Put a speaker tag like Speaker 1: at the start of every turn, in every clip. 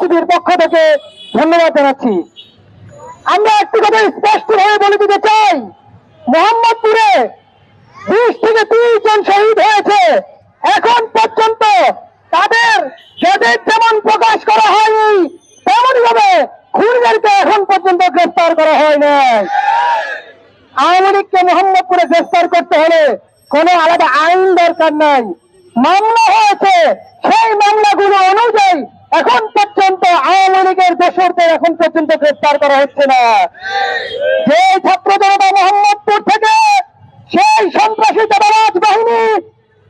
Speaker 1: এনসিপির পক্ষ থেকে ধন্যবাদ জানাচ্ছি। আমরা একটি কথা স্পষ্ট ভাবে বলে দিতে চাই, মোহাম্মদপুরে বিশ থেকে তিরিশ জন শহীদ হয়েছে। এখন পর্যন্ত তাদের যাদের যেমন প্রকাশ করা হয়নি তেমনই ভাবে খুনিদেরকে এখন পর্যন্ত গ্রেফতার করা হয় নাই। আওয়ামী লীগকে মোহাম্মদপুরে গ্রেফতার করতে হলে কোনো আলাদা আইন দরকার নাই। মামলা হয়েছে সেই মামলাগুলো অনুযায়ী এখন পর্যন্ত আওয়ামী দোষরদের এখন পর্যন্ত গ্রেফতার করা হচ্ছে না। যে ছাত্র জনতা মোহাম্মদপুর থেকে সেই সন্ত্রাসী চাঁদাবাজ বাহিনী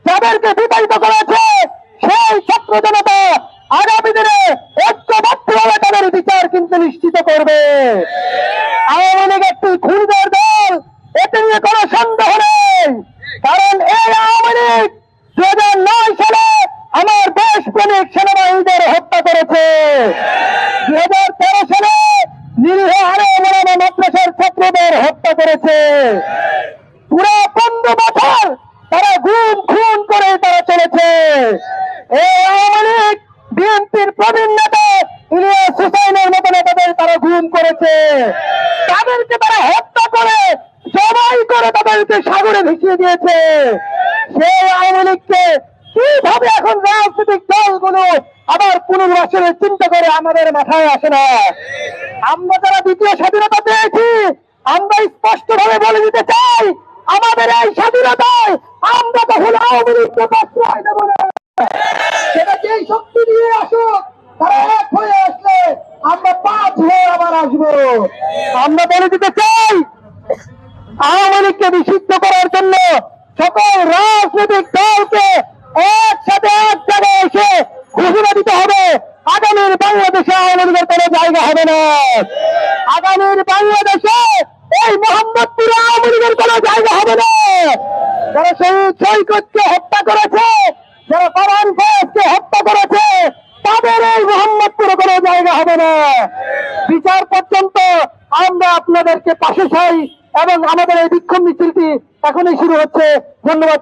Speaker 1: যাদেরকে বিতাড়িত করেছে, সেই ছাত্র জনতা আগামী দিনে ঐক্যবদ্ধভাবে তাদের বিচার কিন্তু নিশ্চিত করবে। আওয়ামী লীগ একটি খুনিদের দল, এতে নিয়ে কোনো সন্দেহ নেই। কারণ এই আওয়ামী লীগ দু হাজার নয় সালে আমার দেশপ্রেমিক সেনাবাহিনীদের হত্যা করেছে। হত্যা করেছে। পুরো পনেরো তারা গুম খুন করে তারা চলেছে। এই আওয়ামী লীগ, বিএনপির প্রবীণ নেতা ইলিয়াস হুসাইনের তারা গুম করেছে। তাদেরকে তারা হত্যা করে, জবাই করে তাদেরকে সাগরে ভিসিয়ে দিয়েছে। সেই আওয়ামী লীগকে কীভাবে এখন রাজনৈতিক দলগুলো আবার পুনর্বাসনের চিন্তা করে আমাদের মাথায় আসে না। আমরা যারা দ্বিতীয় স্বাধীনতা পেয়েছি, আমরা স্পষ্ট ভাবে বলে দিতে চাই, আমাদের এই স্বাধীনতায় আমরা তখন আওয়ামী লীগকে প্রশ্রয় দেব সেটা যেই শক্তি দিয়ে আসুক তারা এক হয়ে আসলে আমরা পাঁচ হয়ে আবার আসব। আমরা বলে দিতে চাই, আওয়ামী লীগকে নিষিদ্ধ করার জন্য সকল রাজনৈতিক দলকে একসাথে এক জায়গায় এসে ঘোষণা দিতে হবে আগামীর বাংলাদেশে আওয়ামী লীগের কোনো আগামীর বাংলাদেশে এই মোহাম্মদপুরে আওয়ামী লীগের কোনো জায়গা হবে না। যারা শহীদ সৈকতকে হত্যা করেছে, যারা পারান ফয়েজকে হত্যা করেছে, তাদের এই মোহাম্মদপুরে কোনো জায়গা হবে না। বিচার পর্যন্ত আমরা আপনাদেরকে পাশে চাই এবং আমাদের এই বিক্ষোভ মিছিলটি এখনই শুরু হচ্ছে। ধন্যবাদ।